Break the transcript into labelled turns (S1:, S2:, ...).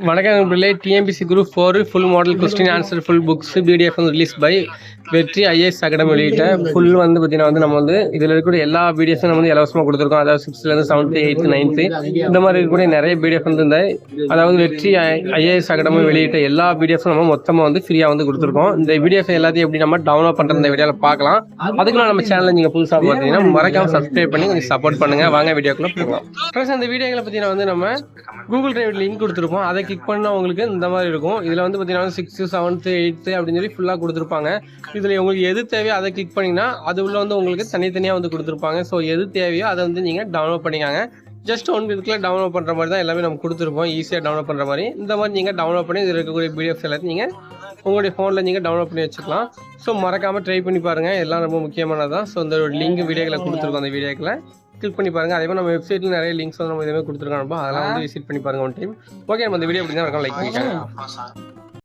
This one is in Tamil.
S1: வணக்கம் நண்பர்களே TNPSC group four full model question answer full books PDF வந்து release by Vetri IAS academy வெளியிட்ட. ஃபுல் வந்து பார்த்தீங்கன்னா வந்து நம்ம வந்து இதில் இருக்கக்கூடிய எல்லா பிடிஎஃப்ஸும் நம்ம வந்து இலவசமாக கொடுத்துருக்கோம். அதாவது சிக்ஸ்த்லேருந்து செவன்த்து எயித்து நைன்த்து இந்த மாதிரி இருக்கக்கூடிய நிறைய பிடிஎஃப் வந்து இந்த அதாவது வெற்றி ஐஏஎஸ் அகாடமி வெளியிட்ட எல்லா பிடிஎஃப்ஸும் நம்ம மொத்தமாக வந்து ஃப்ரீயாக வந்து கொடுத்துருக்கோம். இந்த பிடிஎஃப் எல்லாத்தையும் எப்படி நம்ம டவுன்லோட் பண்ணுற இந்த வீடியோவில் பார்க்கலாம். அதுக்குள்ள நம்ம சேனலில் நீங்கள் புதுசாக பார்த்தீங்கன்னா மறக்காம சப்ஸ்கிரைப் பண்ணி கொஞ்சம் சப்போர்ட் பண்ணுங்கள் வாங்க வீடியோக்குள்ளே போகலாம். ஃபர்ஸ்ட் அந்த வீடியோக்களை பார்த்தீங்கன்னா வந்து நம்ம கூகுள் டிரைவ் லிங்க் கொடுத்துருப்போம். அதை கிளிக் பண்ணால் உங்களுக்கு இந்த மாதிரி இருக்கும். இதில் வந்து பார்த்தீங்கன்னா சிக்ஸ்த்து செவன்த்து எயித்து அப்படின்னு சொல்லி ஃபுல்லாக கொடுத்துருப்பாங்க. இதில் உங்களுக்கு எது தேவையோ அதை கிளிக் பண்ணிங்கன்னா அது உள்ள வந்து உங்களுக்கு தனித்தனியாக வந்து கொடுத்துருப்பாங்க. ஸோ எது தேவையோ அதை வந்து நீங்கள் டவுன்லோட் பண்ணிக்காங்க. ஜஸ்ட் ஒன் இதுக்குள்ள டவுன்லோட் பண்ணுற மாதிரி தான் எல்லாமே நம்ம கொடுத்துருப்போம். ஈஸியாக டவுன்லோட் பண்ணுற மாதிரி. இந்த மாதிரி நீங்கள் டவுன்லோட் பண்ணி இதில் இருக்கக்கூடிய பிடிஎஃப்ஸ் எல்லாத்தையும் நீங்கள் உங்களுடைய ஃபோனில் நீங்கள் டவுன்லோட் பண்ணி வச்சுக்கலாம். ஸோ மறக்காமல் ட்ரை பண்ணி பாருங்கள் எல்லாம் ரொம்ப முக்கியமானது தான் ஸோ இந்த லிங்க் வீடியோக்களை கொடுத்துருக்கோம் அந்த வீடியோக்கில் கிளிக் பண்ணி பாருங்க. அதே மாதிரி நம்ம வெப்சைட்ல நிறைய லிங்க்ஸ் வந்து நம்ம இதுவே கொடுத்துருக்கோம் அதெல்லாம் வந்து விசிட் பண்ணி பாருங்க ஒன் டைம் ஓகே நம்ம இந்த வீடியோ அப்படின்னா லைக் பண்ணிக்கலாம்